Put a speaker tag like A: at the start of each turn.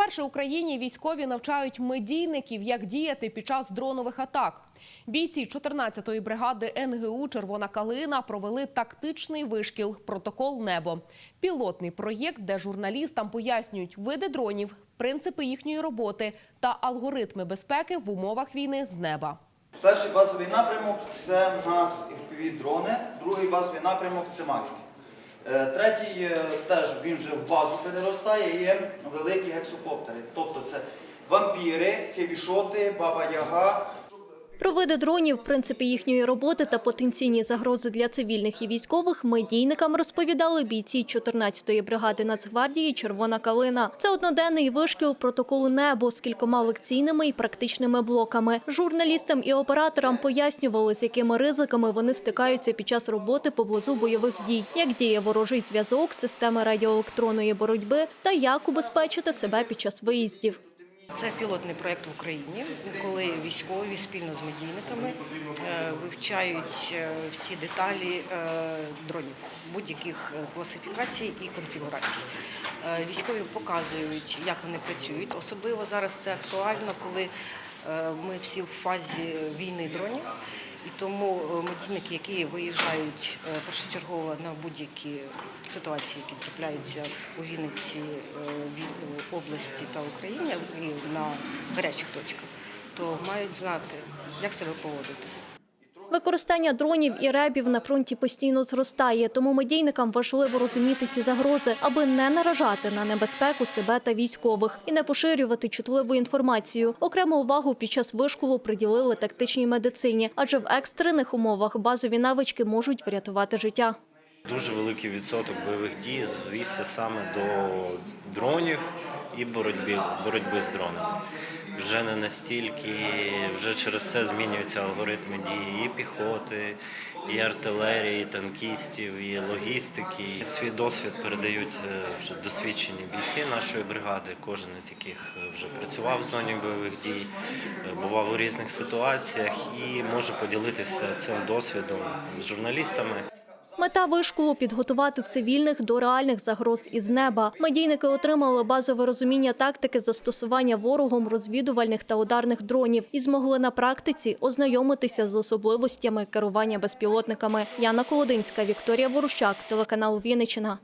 A: Вперше Україні військові навчають медійників, як діяти під час дронових атак. Бійці 14-ї бригади НГУ Червона калина провели тактичний вишкіл Протокол небо. Пілотний проєкт, де журналістам пояснюють види дронів, принципи їхньої роботи та алгоритми безпеки в умовах війни з неба.
B: Перший базовий напрямок це в нас fpv дрони, другий базовий напрямок це мавіки. Е, Третій е, теж він вже в базу переростає, є великі гексокоптери. Тобто це вампіри, хевішоти, баба Яга.
C: Про види дронів, принципи їхньої роботи та потенційні загрози для цивільних і військових медійникам розповідали бійці 14-ї бригади Нацгвардії Червона калина. Це одноденний вишкіл протоколу небо з кількома лекційними і практичними блоками. Журналістам і операторам пояснювали, з якими ризиками вони стикаються під час роботи поблизу бойових дій, як діє ворожий зв'язок, системи радіоелектронної боротьби та як убезпечити себе під час виїздів.
D: Це пілотний проєкт в Україні, коли військові спільно з медійниками е, вивчають е, всі деталі е, дронів будь-яких класифікацій і конфігурацій. Військові показують, як вони працюють. Особливо зараз це актуально, коли ми всі в фазі війни дронів. І тому е, медійники, які виїжджають е, першочергово на будь-які ситуації, які трапляються у Вінниці, в області та Україні і на гарячих точках, то мають знати, як себе поводити.
C: Використання дронів і ребів на фронті постійно зростає, тому медійникам важливо розуміти ці загрози, аби не наражати на небезпеку себе та військових і не поширювати чутливу інформацію. Окрему увагу під час вишколу приділили тактичній медицині, адже в екстрених умовах базові навички можуть врятувати життя.
E: Дуже великий відсоток бойових дій звівся саме до дронів і боротьби, боротьби з дронами. Вже не настільки, вже через це змінюються алгоритми дії і піхоти, і артилерії, і танкістів, і логістики. Свій досвід передають е, вже досвідчені бійці нашої бригади, кожен із яких е, вже працював в зоні бойових дій, е, бував у різних ситуаціях і може поділитися цим досвідом з журналістами.
C: Мета вишколу підготувати цивільних до реальних загроз із неба. Медійники отримали базове розуміння тактики застосування ворогом розвідувальних та ударних дронів і змогли на практиці ознайомитися з особливостями керування безпілотниками. Яна Колодинська, Вікторія Ворущак, телеканал Вінниччина.